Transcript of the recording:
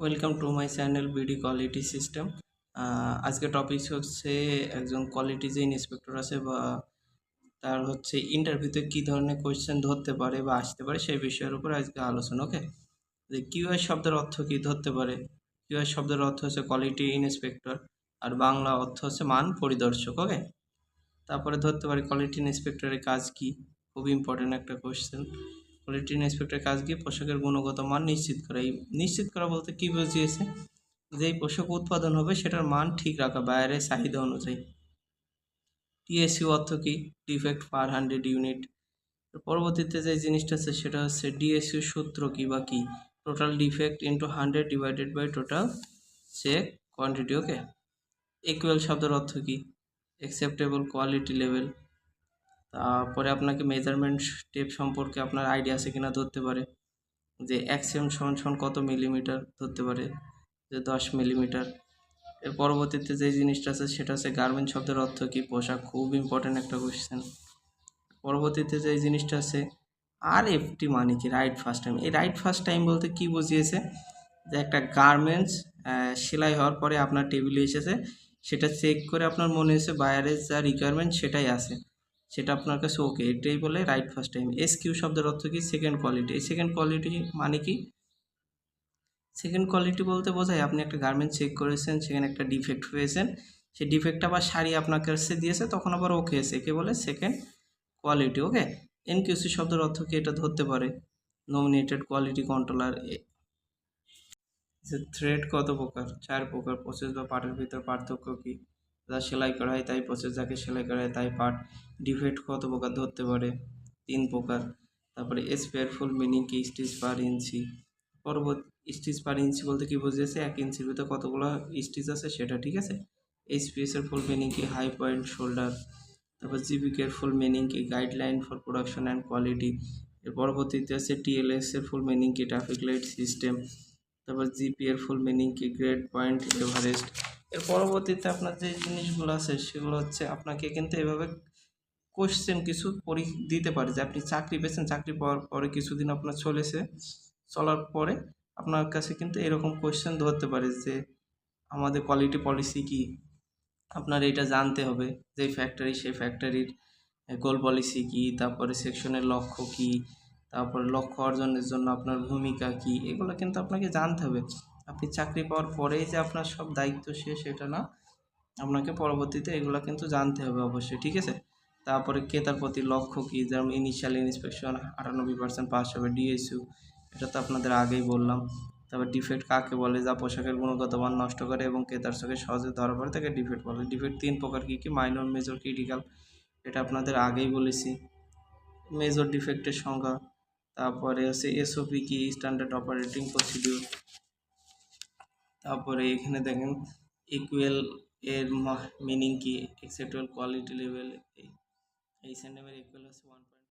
Welcome to my channel BD quality system আজকে topic হচ্ছে একজন কোয়ালিটি যে ইন্সপেক্টর আছে বা তার হচ্ছে ইন্টারভিউতে কী ধরনের কোয়েশ্চেন ধরতে পারে বা আসতে পারে সেই বিষয়ের উপর আজকে আলোচনা ওকে যে কিউআই শব্দের অর্থ কী ধরতে পারে? কিউআই শব্দের অর্থ হচ্ছে কোয়ালিটি ইন্সপেক্টর আর বাংলা অর্থ হচ্ছে মান পরিদর্শক ওকে তারপরে ধরতে পারি কোয়ালিটি ইন্সপেক্টরের কাজ কি? খুব ইম্পর্টেন্ট একটা কোয়েশ্চেন কোয়ালিটি ইন্সপেক্টরের কাজ গিয়ে পোশাকের গুণগত মান নিশ্চিত করা। এই নিশ্চিত করা বলতে কী বুঝিয়েছে? যেই পোশাক উৎপাদন হবে সেটার মান ঠিক রাখা, বাইরের চাহিদা অনুযায়ী। টিএসইউ অর্থ কি? Defect per hundred unit. পরবর্তীতে যে জিনিসটা আছে সেটা হচ্ছে ডিএসইউ সূত্র কি বা কি? Total defect into hundred divided by total check quantity, okay? Equal শব্দের অর্থ কি? Acceptable quality level. তারপরে আপনাকে মেজারমেন্ট টেপ সম্পর্কে আপনার আইডিয়া আছে কিনা ধরতে পারে। যে এক্সএম সমান সমান কত মিলিমিটার ধরতে পারে, যে দশ মিলিমিটার এর পরবর্তীতে যে জিনিসটা আছে সেটা হচ্ছে গার্মেন্ট শব্দের অর্থ কী? পোশাক। খুব ইম্পর্ট্যান্ট একটা কোয়েশ্চেন পরবর্তীতে যে জিনিসটা আছে আর এফটি মানে কি? রাইট ফার্স্ট টাইম এই রাইট ফার্স্ট টাইম বলতে কি বুঝিয়েছে? যে একটা গার্মেন্টস সেলাই হওয়ার পরে আপনার টেবিলে এসেছে, সেটা চেক করে আপনার মনে হয়েছে বায়ারের যা রিকোয়ারমেন্ট সেটাই আছে। সেটা আপনার কাছে ওকে এটাই বলে right first time S Q শব্দের অর্থ কি? সেকেন্ড কোয়ালিটি এই সেকেন্ড কোয়ালিটি মানে কি? সেকেন্ড কোয়ালিটি বলতে বোঝায় আপনি একটা গার্মেন্ট চেক করেছেন, সেখানে একটা ডিফেক্ট হয়েছেন সেই ডিফেক্টটা আবার শাড়ি আপনার কাছে দিয়েছে, তখন আবার ওকে এসে একে বলে সেকেন্ড কোয়ালিটি ওকে এনকিউসি শব্দের অর্থ কি? এটা ধরতে পারে। নমিনেটেড কোয়ালিটি কন্ট্রোলার যে থ্রেড কত প্রকার? চার প্রকার প্রসেস বা পার্টের ভিতর পার্থক্য কী? যা সেলাই করা হয়, তাই প্রসেস যাকে সেলাই হয়, তাই পার্ট ডিফেক্ট কত প্রকার ধরতে পারে? তিন প্রকার। তারপরে স্পেয়ার ফুল মিনিং কি? স্টিচ পার ইঞ্চি পরবর্তী স্টিচ পার ইঞ্চি বলতে কি বুঝিয়েছে? এক ইঞ্চির ভিতরে কতগুলো স্টিচ আছে সেটা, ঠিক আছে? এইচপিএসের ফুল মিনিং কি? হাই পয়েন্ট শোল্ডার তারপর জিবিকের ফুল মিনিং কি? Guideline for production and quality এর পরবর্তীতে আছে টিএলএস এর ফুল মিনিং কি? ট্রাফিক লাইট সিস্টেম তারপর জিপি এর ফুল মিনিং কি? গ্রেড পয়েন্ট এভারেস্ট এর পরবর্তীতে আপনার যে জিনিসগুলো আছে, সেগুলো হচ্ছে আপনাকে কিন্তু এভাবে কোশ্চেন কিছু পরি, দিতে পারে যে আপনি চাকরি পেয়েছেন, চাকরি পাওয়ার পরে কিছুদিন আপনার চলেছে, চলার পরে আপনার কাছে কিন্তু এরকম কোশ্চেন ধরতে পারে যে আমাদের কোয়ালিটি পলিসি কি? আপনার এটা জানতে হবে যে ফ্যাক্টরি সেই ফ্যাক্টরির গোল পলিসি কি, তারপরে সেকশনের লক্ষ্য কি, তারপরে লক্ষ্য অর্জনের জন্য আপনার ভূমিকা কি, এগুলো কিন্তু আপনাকে জানতে হবে। আপনি চাকরি পাওয়ার পরেই যে আপনার সব দায়িত্ব শেষ সেটা না, আপনাকে পরবর্তীতে এগুলো কিন্তু জানতে হবে অবশ্যই, ঠিক আছে? তারপরে ক্রেতার প্রতি লক্ষ্য কী? যেমন ইনিশিয়াল ইন্সপেকশন আটানব্বই পার্সেন্ট পাস হবে ডিএসইউ এটা তো আপনাদের আগেই বললাম। তারপর ডিফেক্ট কাকে বলে? যা পোশাকের গুণগত মান নষ্ট করে এবং ক্রেতার চোখে সহজে ধরা পড়ে তাকে ডিফেক্ট বলে। ডিফেক্ট তিন প্রকার কী কী? মাইনর মেজর ক্রিটিক্যাল এটা আপনাদের আগেই বলেছি। মেজর ডিফেক্টের সংখ্যা তারপরে হচ্ছে এসওপি কি? স্ট্যান্ডার্ড অপারেটিং প্রসিডিউর তারপরে এখানে দেখেন ইকুয়েল এর মিনিং কি? অ্যাকসেপ্টেবল কোয়ালিটি লেভেল এই সেন্টেমের ইকুয়াল হচ্ছে ওয়ান